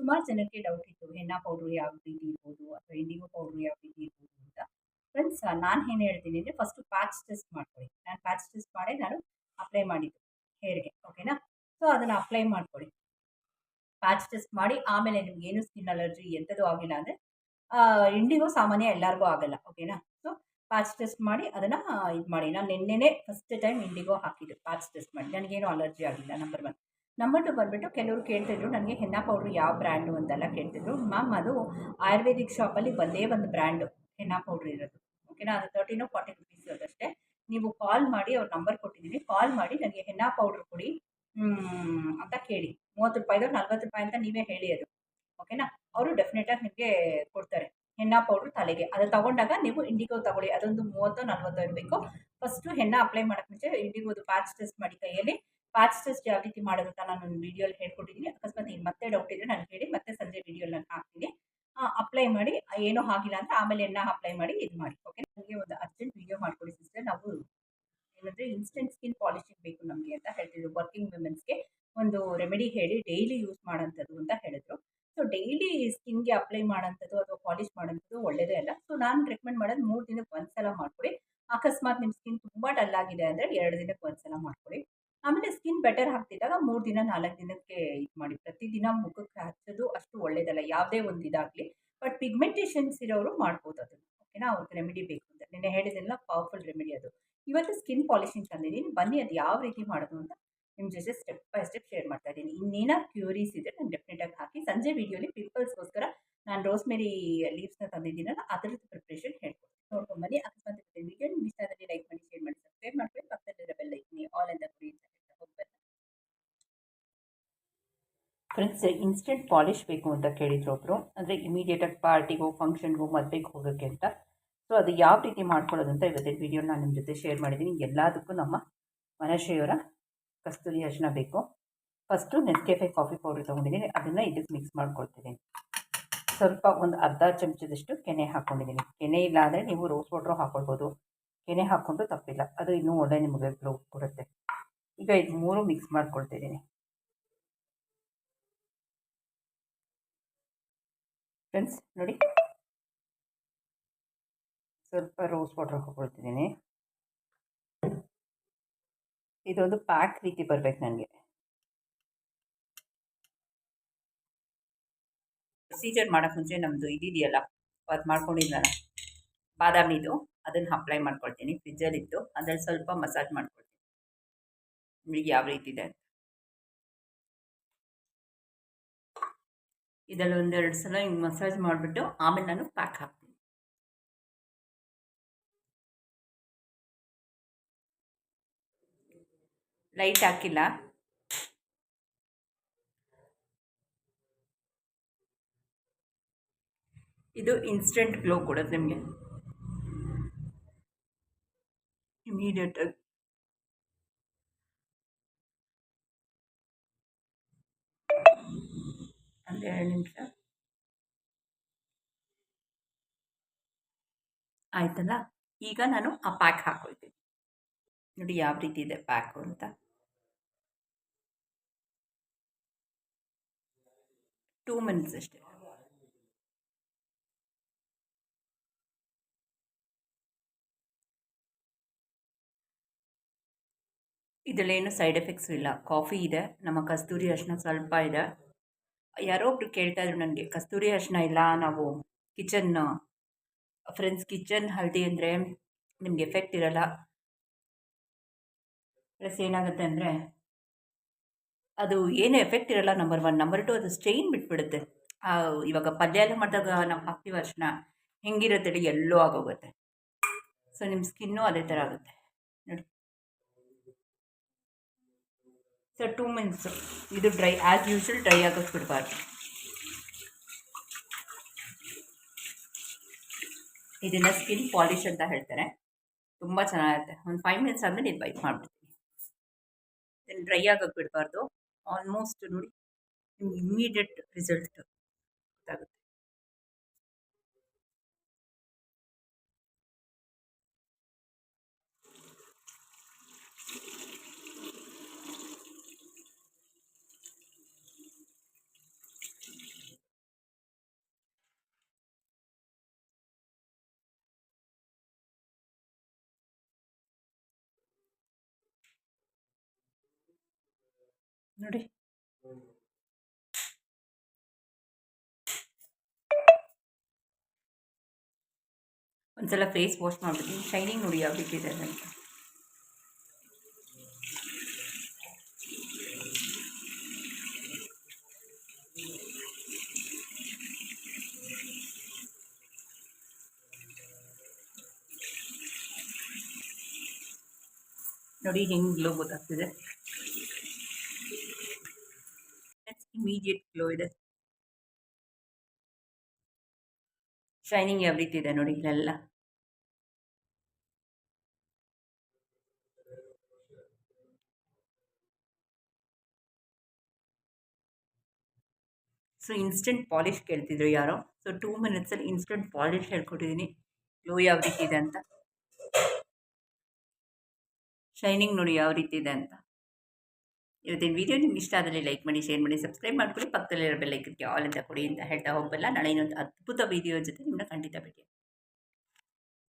ಸುಮಾರು ಜನಕ್ಕೆ ಡೌಟ್ ಇತ್ತು. ಹೆನ್ನ ಪೌಡ್ರು ಯಾವ ರೀತಿ ಇರ್ಬೋದು ಅಥವಾ ಇಂಡಿಗೋ ಪೌಡ್ರು ಯಾವ ರೀತಿ ಇರ್ಬೋದು ಅಂತ? ಫ್ರೆಂಡ್ಸ್ ನಾನು ಏನು ಹೇಳ್ತೀನಿ ಅಂದರೆ ಫಸ್ಟು ಪ್ಯಾಚ್ ಟೆಸ್ಟ್ ಮಾಡ್ಕೊಳ್ಳಿ. ನಾನು ಪ್ಯಾಚ್ ಟೆಸ್ಟ್ ಮಾಡಿ ನಾನು ಅಪ್ಲೈ ಮಾಡಿದ್ದು ಹೇರ್ಗೆ ಓಕೆನಾ ಸೊ ಅದನ್ನು ಅಪ್ಲೈ ಮಾಡ್ಕೊಳ್ಳಿ. ಪ್ಯಾಚ್ ಟೆಸ್ಟ್ ಮಾಡಿ ಆಮೇಲೆ ನಿಮ್ಗೆ ಏನು ಸ್ಕಿನ್ ಅಲರ್ಜಿ ಎಂಥದ್ದು ಆಗಿಲ್ಲ ಅಂದರೆ ಇಂಡಿಗೋ ಸಾಮಾನ್ಯ ಎಲ್ಲರಿಗೂ ಆಗಲ್ಲ ಓಕೆನಾ ಸೊ ಪ್ಯಾಚ್ ಟೆಸ್ಟ್ ಮಾಡಿ ಅದನ್ನು ಇದು ಮಾಡಿ. ನಾನು ನಿನ್ನೆನೇ ಫಸ್ಟ್ ಟೈಮ್ ಇಂಡಿಗೋ ಹಾಕಿದ್ದು ಪ್ಯಾಚ್ ಟೆಸ್ಟ್ ಮಾಡಿ. ನನಗೇನು ಅಲರ್ಜಿ ಆಗಿಲ್ಲ ನಂಬರ್ ಒನ್ ನಂಬರ್ ಬಂದುಬಿಟ್ಟು ಕೆಲವರು ಕೇಳ್ತಿದ್ರು, ನನಗೆ ಹೆನ್ನಾ ಪೌಡ್ರ್ ಯಾವ ಬ್ರ್ಯಾಂಡು ಅಂತೆಲ್ಲ ಕೇಳ್ತಿದ್ರು. ಮ್ಯಾಮ್ ಅದು ಆಯುರ್ವೇದಿಕ್ ಶಾಪಲ್ಲಿ ಒಂದೇ ಒಂದು ಬ್ರ್ಯಾಂಡು ಹೆನ್ನಾ ಪೌಡ್ರ್ ಇರೋದು. ಓಕೆನಾ ಅದು ತರ್ಟಿನೋ ಫಾರ್ಟಿ ರುಪೀಸ್ ಅದಷ್ಟೇ ನೀವು ಕಾಲ್ ಮಾಡಿ ಅವ್ರ ನಂಬರ್ ಕೊಟ್ಟಿದ್ದೀನಿ. ಕಾಲ್ ಮಾಡಿ ನನಗೆ ಹೆನ್ನಾ ಪೌಡ್ರ್ ಕೊಡಿ ಅಂತ ಕೇಳಿ. ಮೂವತ್ತು ರೂಪಾಯಿದು ನಲ್ವತ್ತು ರೂಪಾಯಿ ಅಂತ ನೀವೇ ಹೇಳಿ ಅದು. ಓಕೆನಾ ಅವರು ಡೆಫಿನೆಟಾಗಿ ನಿಮಗೆ ಕೊಡ್ತಾರೆ ಹೆನ್ನಾ ಪೌಡ್ರ್ ತಲೆಗೆ. ಅದು ತಗೊಂಡಾಗ ನೀವು ಇಂಡಿಗೋ ತಗೊಳ್ಳಿ. ಅದೊಂದು ಮೂವತ್ತು ನಲ್ವತ್ತು ಇರಬೇಕು. ಫಸ್ಟು ಹೆನ್ನ ಅಪ್ಲೈ ಮಾಡೋಕ್ಕೆ ಮುಂಚೆ ಇಂಡಿಗೋದು ಪ್ಯಾಚ್ ಟೆಸ್ಟ್ ಮಾಡಿ ಕೈಯಲ್ಲಿ. ಪ್ಯಾಚ್ ಟೆಸ್ಟ್ ಯಾವ ರೀತಿ ಮಾಡೋದು ಅಂತ ನಾನು ಒಂದು ವೀಡಿಯೋಲಿ ಹೇಳ್ಕೊಟ್ಟಿದ್ದೀನಿ. ಅಕಸ್ಮಾತ್ ನೀವು ಮತ್ತೆ ಡೌಟ್ ಇದ್ದರೆ ನಾನು ಹೇಳಿ, ಮತ್ತೆ ಸಂಜೆ ವೀಡಿಯೋಲಿ ನಾನು ಹಾಕ್ತೀನಿ. ಅಪ್ಲೈ ಮಾಡಿ, ಏನೂ ಆಗಿಲ್ಲ ಅಂದರೆ ಆಮೇಲೆ ಎಣ್ಣೆ ಅಪ್ಲೈ ಮಾಡಿ ಇದು ಮಾಡಿ ಓಕೆ ನನಗೆ ಒಂದು ಅರ್ಜೆಂಟ್ ವೀಡಿಯೋ ಮಾಡ್ಕೊಡಿ ಸಿಸ್ಟರ್ ನಾವು ಏನಂದರೆ ಇನ್ಸ್ಟೆಂಟ್ ಸ್ಕಿನ್ ಪಾಲಿಶಿಂಗ್ ಬೇಕು ನಮಗೆ ಅಂತ ಹೇಳ್ತಿದ್ರು ವರ್ಕಿಂಗ್ ವುಮೆನ್ಸ್ಗೆ ಒಂದು ರೆಮಿಡಿ ಹೇಳಿ ಡೈಲಿ ಯೂಸ್ ಮಾಡೋಂಥದ್ದು ಅಂತ ಹೇಳಿದ್ರು. ಸೊ ಡೈಲಿ ಸ್ಕಿನ್ಗೆ ಅಪ್ಲೈ ಮಾಡೋಂಥದ್ದು ಅಥವಾ ಪಾಲಿಶ್ ಮಾಡೋಂಥದ್ದು ಒಳ್ಳೇದೇ ಅಲ್ಲ. ಸೊ ನಾನು ರೆಕಮೆಂಡ್ ಮಾಡೋದು ಮೂರು ದಿನಕ್ಕೆ ಒಂದು ಸಲ ಮಾಡ್ಕೊಡಿ. ಅಕಸ್ಮಾತ್ ನಿಮ್ಮ ಸ್ಕಿನ್ ತುಂಬ ಡಲ್ ಆಗಿದೆ ಅಂದರೆ ಎರಡು ದಿನಕ್ಕೆ ಒಂದು ಸಲ ಮಾಡ್ಕೊಡಿ. ಆಮೇಲೆ ಸ್ಕಿನ್ ಬೆಟರ್ ಆಗ್ತಿದ್ದಾಗ ಮೂರು ದಿನ, ನಾಲ್ಕು ದಿನಕ್ಕೆ ಇದು ಮಾಡಿ. ಪ್ರತಿದಿನ ಮುಖಕ್ಕೆ ಹಚ್ಚೋದು ಅಷ್ಟು ಒಳ್ಳೇದಲ್ಲ, ಯಾವುದೇ ಒಂದು ಇದಾಗಲಿ. ಬಟ್ ಪಿಗ್ಮೆಂಟೇಷನ್ಸ್ ಇರೋರು ಮಾಡ್ಬೋದು ಅದನ್ನು ಓಕೆನಾ ಅವ್ರಿಗೆ ರೆಮಿಡಿ ಬೇಕು ಅಂತ. ನಿನ್ನೆ ಹೇಳಿದೆಲ್ಲ ಪವರ್ಫುಲ್ ರೆಮಿಡಿ ಅದು. ಇವತ್ತು ಸ್ಕಿನ್ ಪಾಲಿಶಿಂಗ್ ತಂದಿದ್ದೀನಿ ಬನ್ನಿ, ಅದು ಯಾವ ರೀತಿ ಮಾಡೋದು ಅಂತ ನಿಮ್ಮ ಜೊತೆ ಸ್ಟೆಪ್ ಬೈ ಸ್ಟೆಪ್ ಶೇರ್ ಮಾಡ್ತಾ ಇದ್ದೀನಿ. ಇನ್ನೇನ ಕ್ಯೂರೀಸ್ ಇದ್ದರೆ ನಾನು ಡೆಫಿನೆಟಾಗಿ ಹಾಕಿ, ಸಂಜೆ ವಿಡಿಯೋಲಿ ಪಿಂಪಲ್ಸ್ಗೋಸ್ಕರ ನಾನು ರೋಸ್ಮೆರಿ ಲೀವ್ಸ್ನ ತಂದಿದ್ದೀನಲ್ಲ, ಅದರದ್ದು ಪ್ರಿಪ್ರೇಷನ್ ಹೇಳ್ಕೊಡ್ತೀನಿ. ನೋಡ್ಕೊಂಡು ಬನ್ನಿ. ಅಕಸ್ಮಾತ್ ವೀಡಿಯೋ ಇಷ್ಟ ಲೈಕ್ ಮಾಡಿ. ಫ್ರೆಂಡ್ಸ್ ಇನ್ಸ್ಟೆಂಟ್ ಪಾಲಿಶ್ ಬೇಕು ಅಂತ ಕೇಳಿದ್ರು ಒಬ್ಬರು ಅಂದರೆ ಇಮಿಡಿಯೇಟಾಗಿ ಪಾರ್ಟಿಗೋ ಫಂಕ್ಷನ್ಗೋ ಮದುವೆಗೆ ಹೋಗೋಕ್ಕೆ ಅಂತ. ಸೊ ಅದು ಯಾವ ರೀತಿ ಮಾಡ್ಕೊಳ್ಳೋದು ಅಂತ ಇವತ್ತಿನ ವಿಡಿಯೋ ನಾನು ನಿಮ್ಮ ಜೊತೆ ಶೇರ್ ಮಾಡಿದ್ದೀನಿ ಎಲ್ಲದಕ್ಕೂ ನಮ್ಮ ಮನಶ್ರೀಯವರ ಕಸ್ತೂರಿ ಅರಿಶಿನ ಬೇಕು. ಫಸ್ಟು ನೆಸ್ಕೆಫೆ ಕಾಫಿ ಪೌಡರ್ ತೊಗೊಂಡಿದ್ದೀನಿ ಅದನ್ನು ಇದಕ್ಕೆ ಮಿಕ್ಸ್ ಮಾಡ್ಕೊಳ್ತಿದ್ದೀನಿ ಸ್ವಲ್ಪ ಒಂದು ಅರ್ಧ ಚಮಚದಷ್ಟು ಕೆನೆ ಹಾಕ್ಕೊಂಡಿದ್ದೀನಿ ಕೆನೆ ಇಲ್ಲ ಅಂದರೆ ನೀವು ರೋಸ್ ವಾಟ್ರು ಹಾಕ್ಕೊಳ್ಬೋದು ಕೆನೆ ಹಾಕ್ಕೊಂಡು ತಪ್ಪಿಲ್ಲ. ಅದು ಇನ್ನೂ ಒಳ್ಳೆ ನಿಮಗೆ ಗ್ಲೋ ಕೊಡುತ್ತೆ. ಈಗ ಇದು ಮೂರು ಮಿಕ್ಸ್ ಮಾಡ್ಕೊಳ್ತಿದ್ದೀನಿ ಫ್ರೆಂಡ್ಸ್ ನೋಡಿ ಸ್ವಲ್ಪ ರೋಸ್ ವಾಟರ್ ಹಾಕ್ಕೊಳ್ತಿದ್ದೀನಿ ಇದೊಂದು ಪ್ಯಾಕ್ ರೀತಿ ಬರಬೇಕು ನನಗೆ. ಪ್ರೊಸೀಜರ್ ಮಾಡೋಕ್ಕೆ ಮುಂಚೆ ನಮ್ಮದು ಇದಿದೆಯಲ್ಲ, ಅದು ಮಾಡ್ಕೊಂಡಿದ್ದಾನೆ ಬಾದಾಮಿದು, ಅದನ್ನು ಅಪ್ಲೈ ಮಾಡ್ಕೊಳ್ತೀನಿ ಫ್ರಿಜ್ಜಲ್ಲಿತ್ತು ಅದ್ರಲ್ಲಿ ಸ್ವಲ್ಪ ಮಸಾಜ್ ಮಾಡ್ಕೊಳ್ತೀನಿ. ನಿಮಗೆ ಯಾವ ರೀತಿ ಇದೆ ಇದರಲ್ಲಿ ಒಂದೆರಡು ಸಲ ಹಿಂಗೆ ಮಸಾಜ್ ಮಾಡಿಬಿಟ್ಟು ಆಮೇಲೆ ನಾನು ಪ್ಯಾಕ್ ಹಾಕ್ತೀನಿ. ಲೈಟ್ ಹಾಕಿಲ್ಲ. ಇದು ಇನ್ಸ್ಟೆಂಟ್ ಗ್ಲೋ ಕೊಡೋದು ನಿಮಗೆ. ಇಮಿಡಿಯೇಟಾಗಿ ನಿಮಿಷ. ಆಯ್ತಲ್ಲ? ಈಗ ನಾನು ಆ ಪ್ಯಾಕ್ ಹಾಕೊಳ್ತೀನಿ. ನೋಡಿ ಯಾವ ರೀತಿ ಇದೆ ಪ್ಯಾಕು ಅಂತ. ಟೂ ಮಿನಿಟ್ಸ್ ಅಷ್ಟೇ. ಇದರಲ್ಲೇನು ಸೈಡ್ ಎಫೆಕ್ಟ್ಸ್ ಇಲ್ಲ. ಕಾಫಿ ಇದೆ, ನಮ್ಮ ಕಸ್ತೂರಿ ಅರಿಶಿನ ಸ್ವಲ್ಪ ಇದೆ. ಯಾರೋ ಒಬ್ರು ಕೇಳ್ತಾ ಇದ್ರು ನನಗೆ, ಕಸ್ತೂರಿ ಅರಿಶಿನ ಇಲ್ಲ, ನಾವು ಕಿಚನ್ ಫ್ರೆಂಡ್ಸ್ ಕಿಚನ್ ಹಳದಿ ಅಂದರೆ ನಿಮ್ಗೆ ಎಫೆಕ್ಟ್ ಇರಲ್ಲ. ಪ್ಲಸ್ ಏನಾಗುತ್ತೆ ಅಂದರೆ ಅದು ಏನು ಎಫೆಕ್ಟ್ ಇರಲ್ಲ ನಂಬರ್ ಒನ್ ನಂಬರ್ ಟು ಅದು ಸ್ಟೈನ್ ಬಿಟ್ಬಿಡುತ್ತೆ. ಇವಾಗ ಪಲ್ಯ ಎಲ್ಲ ಮಾಡಿದಾಗ ನಾವು ಹಾಕ್ತೀವಿ ಅರಿಶಿನ, ಹೆಂಗಿರುತ್ತೆ ಎಲ್ಲೋ ಆಗೋಗುತ್ತೆ. ಸೊ ನಿಮ್ಮ ಸ್ಕಿನ್ನು ಅದೇ ಥರ ಆಗುತ್ತೆ. ನೋಡಿ. ಸೊ ಟೂ ಮಿನಿಟ್ಸ್ ಇದು ಡ್ರೈ ಆ್ಯಸ್ ಯೂಶ್ವಲ್ ಡ್ರೈ ಆಗೋಕ್ಕೆ ಬಿಡಬಾರ್ದು ಇದನ್ನು ಸ್ಕಿನ್ ಪಾಲಿಶ್ ಅಂತ ಹೇಳ್ತಾರೆ. ತುಂಬ ಚೆನ್ನಾಗಿರುತ್ತೆ ಒಂದು ಫೈವ್ ಮಿನಿಟ್ಸ್ ಆದಮೇಲೆ ಇದು ವೈಪ್ ಮಾಡಿಬಿಡ್ತೀನಿ. ಇದನ್ನು ಡ್ರೈ ಆಗೋಕ್ಕೆ ಬಿಡಬಾರ್ದು ಆಲ್ಮೋಸ್ಟ್ ನೋಡಿ ನಿಮ್ಗೆ ಇಮ್ಮಿಡಿಯೇಟ್ ರಿಸಲ್ಟ್ ನೋಡಿ. ಒಂದ್ಸಲ ಫೇಸ್ ವಾಶ್ ಮಾಡ್ಬಿಟ್ಟು ಶೈನಿಂಗ್ ನೋಡಿ ಯಾವ ರೀತಿ ಇದೆ ಅಂತ. ನೋಡಿ ಹೆಂಗೆ ಗ್ಲೋ ಗೊತ್ತಾಗ್ತಿದೆ. ಇಮಿಡಿಯೇಟ್ ಗ್ಲೋ ಇದೆ. ಶೈನಿಂಗ್ ಯಾವ ರೀತಿ ಇದೆ ನೋಡಿ ಇಲ್ಲೆಲ್ಲ. ಸೊ ಇನ್ಸ್ಟೆಂಟ್ ಪಾಲಿಶ್ ಕೇಳ್ತಿದ್ರು ಯಾರೋ. ಸೊ ಟೂ ಮಿನಿಟ್ಸಲ್ಲಿ ಇನ್ಸ್ಟೆಂಟ್ ಪಾಲಿಶ್ ಹೇಳ್ಕೊಟ್ಟಿದ್ದೀನಿ ಗ್ಲೋ ಯಾವ ರೀತಿ ಇದೆ ಅಂತ. ಶೈನಿಂಗ್ ನೋಡಿ ಯಾವ ರೀತಿ ಇದೆ ಅಂತ. ಇವತ್ತಿನ ವಿಡಿಯೋ ನಿಮ್ಗೆ ಇಷ್ಟ ಆದಲ್ಲಿ ಲೈಕ್ ಮಾಡಿ ಶೇರ್ ಮಾಡಿ ಸಬ್ಸ್ಕ್ರೈಬ್ ಮಾಡ್ಕೊಳ್ಳಿ. ಪಕ್ಕದಲ್ಲಿರೋ ಬೆಲ್ಲೈಕನ್ಗೆ ಆಲ್ ಅಂತ ಕೊಡಿ ಅಂತ ಹೇಳ್ತಾ ಹೋಗಬಲ್ಲ ನಾಳೆ ಇನ್ನೊಂದು ಅದ್ಭುತ ವಿಡಿಯೋ ಜೊತೆ ನಿಮ್ಮನ್ನ ಖಂಡಿತ ಭೇಟಿ